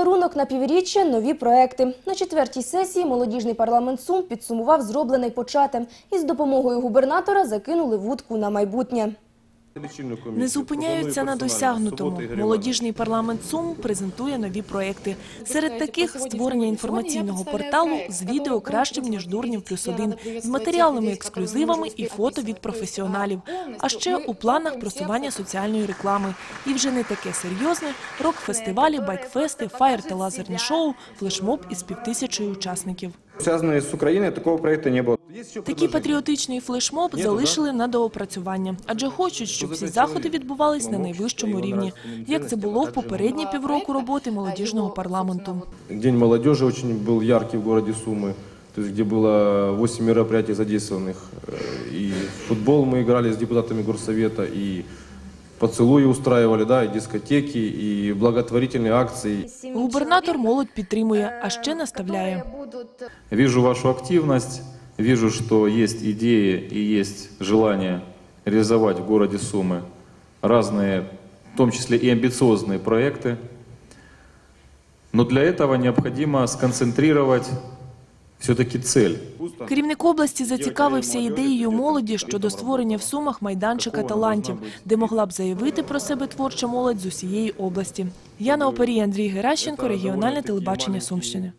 Подарунок на півріччя – нові проекти. На четвертій сесії молодіжний парламент Сум підсумував зроблене й почате. І з допомогою губернатора закинули вудку на майбутнє. Не зупиняються на досягнутому. Молодіжний парламент Сум презентує нові проекти. Серед таких створення інформаційного порталу з відео кращим ніж дурнів плюс один, з матеріалами, ексклюзивами і фото від професіоналів. А ще у планах просування соціальної реклами. І вже не таке серйозне рок-фестивалі, байкфести, фаєр та лазерні шоу, флешмоб із півтисячою учасників. Связанные с Украиной такого проекта не было. Такий патріотичний флешмоб залишили на доопрацювання, адже хочуть, щоб всі заходи відбувались на найвищому рівні, як це було в попередні півроку роботи молодіжного парламенту. День молодежи очень был яркий в городе Сумы, то есть где было 8 мероприятий задействованных. Э, И в футбол мы играли с депутатами горсовета, и поцелуи устраивали, да, и дискотеки, и благотворительные акции. Губернатор молодь підтримує, а ще наставляє. Вижу вашу активность, вижу, что есть идеи и есть желание реализовать в городе Сумы разные, в том числе и амбициозные проекты. Но для этого необходимо сконцентрировать все-таки цель. Керівник області зацікавився ідеєю молоді щодо створення в Сумах майданчика талантів, де могла б заявити про себе творча молодь з усієї області. Яна Оперій, Андрій Геращенко, регіональне телебачення Сумщини.